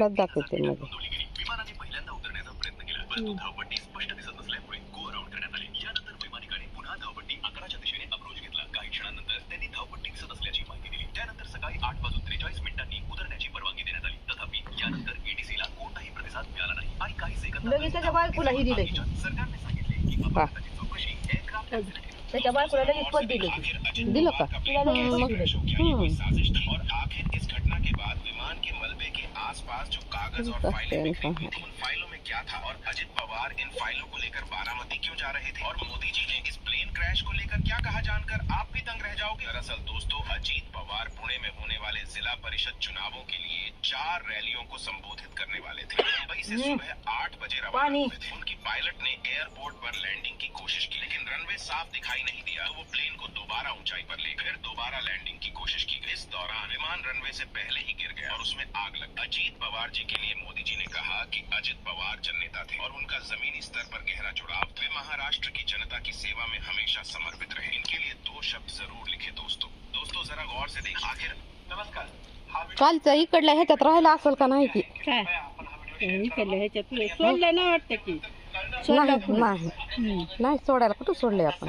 तुलाच दाखवते मध्ये. विमानाने पहिल्यांदा उतरण्याचा प्रयत्न केला परंतु धावपट्टी स्पष्ट दिसत नसल्यामुळे गो अराउंड करण्यात आले. यानंतर वैमानिकाने पुन्हा धावपट्टी अकराच्या दिशेने अप्रोच घेतला. काही क्षणानंतर त्यांनी धावपट्टी दिसत असल्याची माहिती दिली. त्यानंतर सकाळी आठ वाजून त्रेचाळीस मिनिटांनी उतरण्याची परवानगी देण्यात आली. तथापि यानंतर एटीसीला कोणताही प्रतिसाद मिळाला नाही. आणि काही लगेच त्याच्या बायकोला ही दिलं की. सरकारने सांगितले की अपघाताची चौकशी एअरक्राफ्ट त्याच्या बायकोला लगेच पद दिलं. की. दिलं का तिला लगेच हम्म, पद मग के मलबे के आसपास जो कागज़ और फाइलें बिखरी हुई थी उन फाइलों में क्या था? और अजित पवार इन फाइलों को लेकर बारामती क्यों जा रहे थे? और मोदी जी ने इस प्लेन क्रैश को लेकर क्या कहा जानकर? आप भी दंग रह जाओगे। दरअसल दोस्तों अजीत पवार पुणे में होने वाले जिला परिषद चुनावों के लिए चार रैलियों को संबोधित करने वाले थे। मुंबई से सुबह आठ बजे रवाना हुए थे। उनकी पायलट ने एयरपोर्ट पर लैंडिंग की कोशिश की लेकिन रनवे साफ़ दिखाई नहीं दिया। तो वो प्लेन को दोबारा ऊंचाई पर ले फिर दोबारा लैंडिंग की कोशिश रनवे से पहले ही गिर गया। और उसमें आग लग अजीत पवार जी के लिए मोदी जी ने कहा कि अजित पवार जननेता थे और उनका जमीनी स्तर पर गहरा जुड़ाव वे महाराष्ट्र की जनता की सेवा में हमेशा समर्पित रहे। इनके लिए दो शब्द ज़रूर लिखे दोस्तों। दोस्तों जरा गौर से देख आखिर नमस्कार। कालच्या इकडल्या ह्याच्यात राहायला असेल का नाही की काय? इकडल्या ह्याच्यात सोडलं नाही वाटतं की नाही। नाही नाही सोडायला कुठं सोडले आपण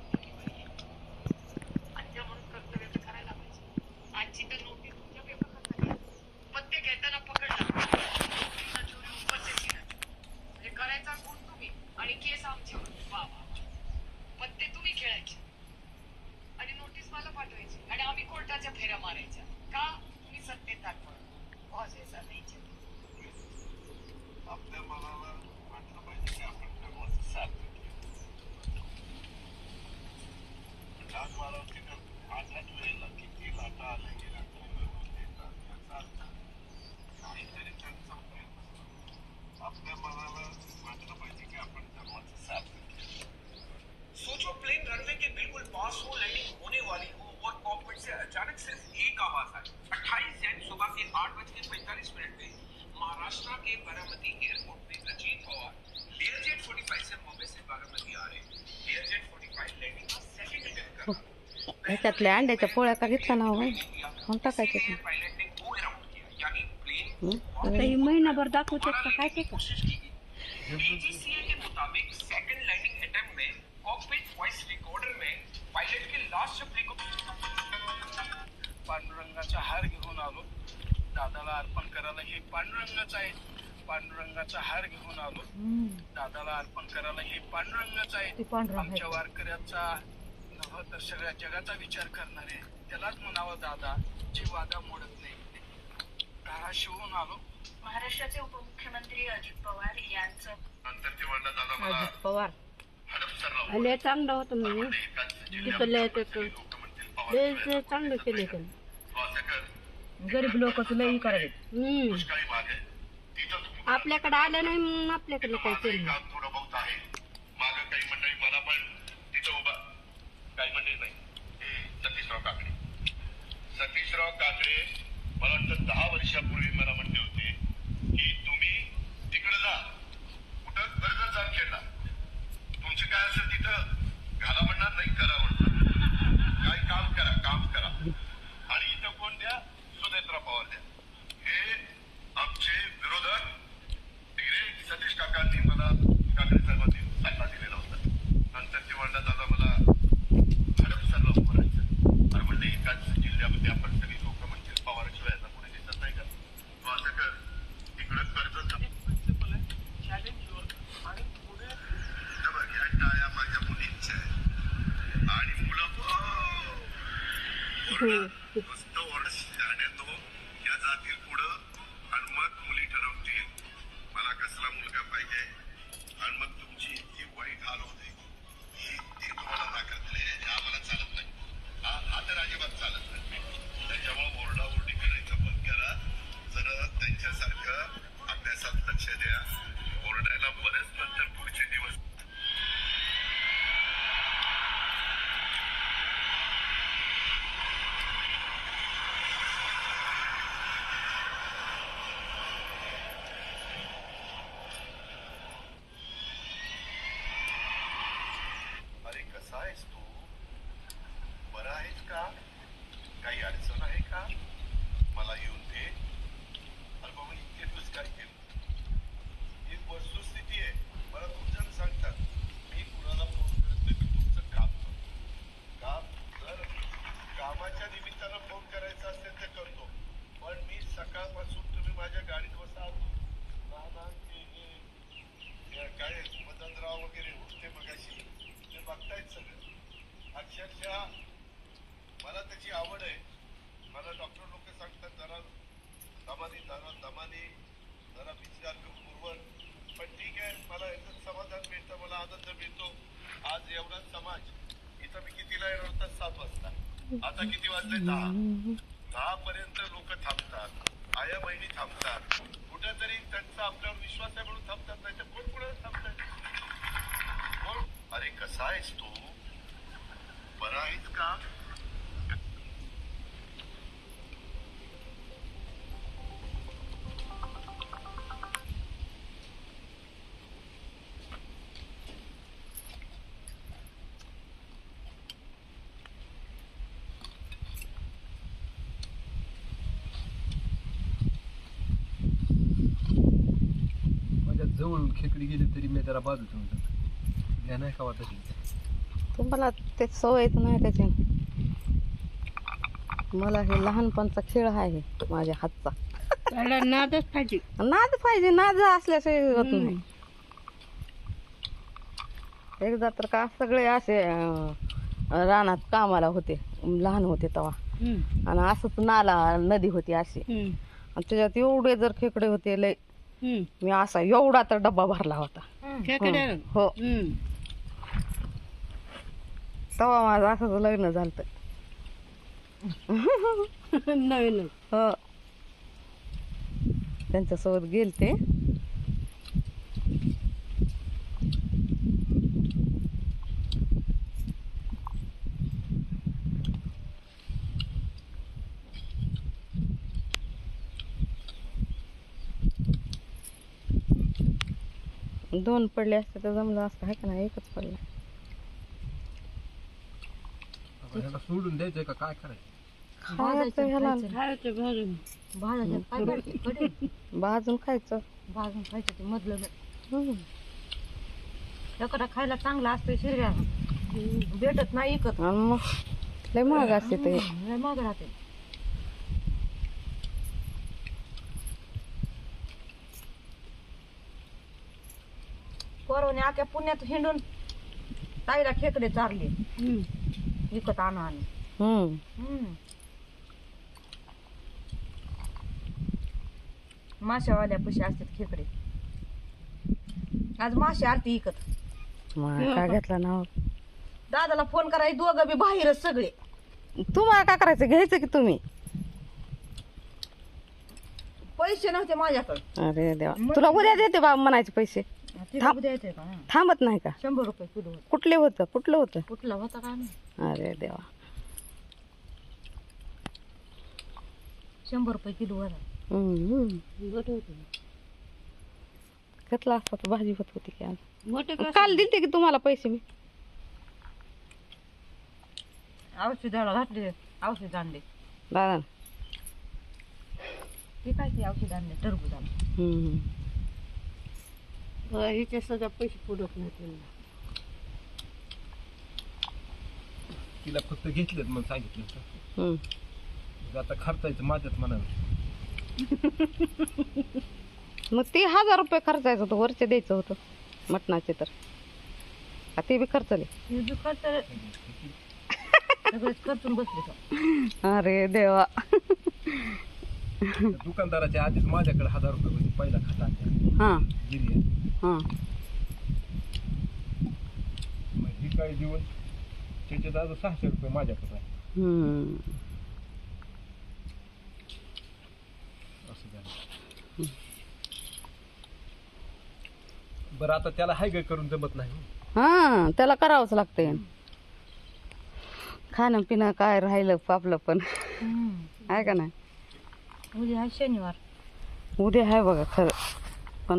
के बारामती एयरपोर्ट पे अजीत पवार। लेयर जेट 45 से मुंबई से बारामती आ रहे लेयर जेट 45 लैंडिंग का सेकंड अटेम्प्ट कर रहा पोळ्या का घेतला हो कोण टाकायचे ते? पायलट ने गो अराउंड किया यानी प्लेन हं? आता ही महिनाभर दाखवतात का काय ते का कोशिश की डीजीसीए के मुताबिक सेकंड लैंडिंग अटेम्प्ट में कॉकपिट वॉइस रिकॉर्डर में पायलट के लास्ट शब्द पांडुरंगाचा हार घेऊन आलो। दादाला अर्पण करायला हे पांडुरंगाचा आहे। पांडुरंगाचा हार घेऊन आलो. दादाला अर्पण करायला हे पांडुरंगाचा ते आहे पांडुरंग आमच्या वारकऱ्याचा नव्ह तर सगळ्या जगाचा विचार करणारे त्यालाच म्हणावं दादा जी वादा मोडत नाही. शिवून आलो. महाराष्ट्राचे उपमुख्यमंत्री अजित पवार यांचं. नंतर ते म्हणलं दादा मला अजित पवार. लय चांगलं होतं म्हणजे तिथं लय लय चांगलं केलं गरीब लोक लई करायचे दुष्काळी भाग आपल्याकडे आलं नाही म्हणून आपल्याकडे काय केलं? काम थोडं बहुत आहे. माग काही मंडळी मला पण तिथं उभा काही मंडळी नाही. हे सतीशराव काकडे. सतीशराव काकडे मला वाटतं दहा वर्षापूर्वी मला म्हणले होते की तुम्ही तिकडे जा कुठं कर्जत जामखेडला तुमचं काय असेल तिथं घाला म्हणणार नाही करा म्हणणार काय काम करा काम करा आणि इथं कोण द्या सुनेत्रा पवार द्या हे आमचे विरोधक तिकडे सतीश काकांनी मला काकडे साहेबांनी सल्ला दिलेला होता नंतर ते म्हणलं दादा मला हडपसरला उभं राहायचं अरे म्हणलं एकाच जिल्ह्यामध्ये आपण सगळी लोक म्हणतील पवाराशिवाय यांना पुढे दिसत नाही का तू असं कर तिकडं कर्ज प्रिन्सिपल आहे चॅलेंज आणि पुढे या टाळ्या माझ्या मुलींच्या आहेत आणि मुलं मस्त वर्ष तो या जातील पुढं आणि मग मुली ठरवतील मला कसला मुलगा पाहिजे आणि मग तुमची इतकी वाईट हाल होते की ते तुम्हाला का? काही अडचण आहे का? मला येऊन दे. अरे इतके दिवस काय केलं ही वस्तुस्थिती आहे. मला तुमच्यानं सांगतात. मी कुणाला फोन करत नाही मी तुमचं काम करतो. काम जर कामाच्या निमित्तानं फोन करायचा असेल तर करतो. पण मी सकाळपासून तुम्ही माझ्या गाडीत बसा. काय मदनराव वगैरे होते मगाशी. ते बघतायत सगळं. अक्षरशः मला त्याची आवड आहे. मला डॉक्टर लोक सांगतात जरा दमानी जरा दमानी जरा विचार पूर्वक पण ठीक आहे मला याचं समाधान मिळतं मला आनंद मिळतो. आज एवढा समाज इथं मी कितीला येणार होता? सात वाजता. आता किती वाजले? दहा. दहा पर्यंत लोक थांबतात. आया बहिणी थांबतात. कुठेतरी त्यांचा आपल्यावर विश्वास आहे म्हणून थांबतात नाही तर कोण कुठे थांबतात अरे कसा आहेस तू? बरा आहेस का? जवळून खेकडी गेली तरी मी त्याला बाजू ठेवून जातो घ्या नाही का तशी तुम्हाला ते सवयच नाही त्याची. मला हे लहानपणचा खेळ आहे माझ्या हातचा. त्याला नादच पाहिजे. नाद पाहिजे नाद असल्याशिवाय होत नाही. एकदा तर का सगळे असे अं, रानात कामाला होते लहान होते तेव्हा. हम्म, आणि असंच नाला नदी होती अशी. हम्म, आणि त्याच्यात एवढे जर खेकडे होते लय. मी असा एवढा तर डब्बा भरला होता. हो. तेव्हा माझं असंच लग्न झालं नवीन हो. त्यांच्यासोबत गेलते. दोन पडले असते तर जमलं असतं आहे का नाही? एकच पडला. ह्याला सोडून द्यायचंय का? काय करायचं? खायचं खायचं. भाजून. भाजून खायचं. भाजून खायचं ते मधलं हम्म. एखादा खायला चांगला असतं शिरव्या भेटत नाही इकत. आणि मग लय महाग असते ते. लय महाग राहते. पोरवणे आख्या पुण्यात हिंडून ताईला खेकडे चारले. विकत आणू आणि. हम्म. हम्म. माशावाल्या पशी असतात खेकडे. आज मासे आरती इकत मग काय घेतला नाव? दादाला फोन करायचे दोघं बी बाहेरच सगळे. तुम्हाला काय करायचं? घ्यायचं की तुम्ही? पैसे नव्हते माझ्याकडे. अरे देवा. तुला उद्या देते बाबा म्हणायचे पैसे. द्यायचंय का? हा. थांबत नाही का? शंभर रुपये किलो होतं. कुठले होतं? कुठलं होतं? कुठला होता का नाही अरे देवा. शंभर रुपये किलो होता. हम्म. मोठे होते. घेतला असता तर भाजी होत होती की आज. मोठे? काल दिलते की तुम्हाला पैसे मी? औषधाला घातले. औषध आणले. दादा. ते काय ते औषध आणले? टरबूजाला हम्म. हिचे सध्या पैसे पुरत नाही त्यांना तिला फक्त घेतलेत म्हणून सांगितलं होतं. हम्म. मग आता खर्चायचं माझ्याच मनावर मग ते हजार रुपये खर्चायचं होतं वरचे द्यायचं होतं मटणाचे तर का ते बी खर्चले हे बी खर्च सगळेच खर्चून बसले का अरे देवा दुकानदाराच्या आधीच माझ्याकडे हजार रुपये होते पहिला खाता हां गिरी हां. मग ही दिवस त्याच्यात अजून सहाशे रुपये माझ्याकडे आहे. हम्म. असं झालं. बरं आता त्याला हाय काय करून जमत नाही. हा त्याला करावंच लागतंय. खाणं पिणं काय राहिलं आपलं पण. आहे का नाही? उद्या आहे शनिवार. उद्या आहे बघा खरं.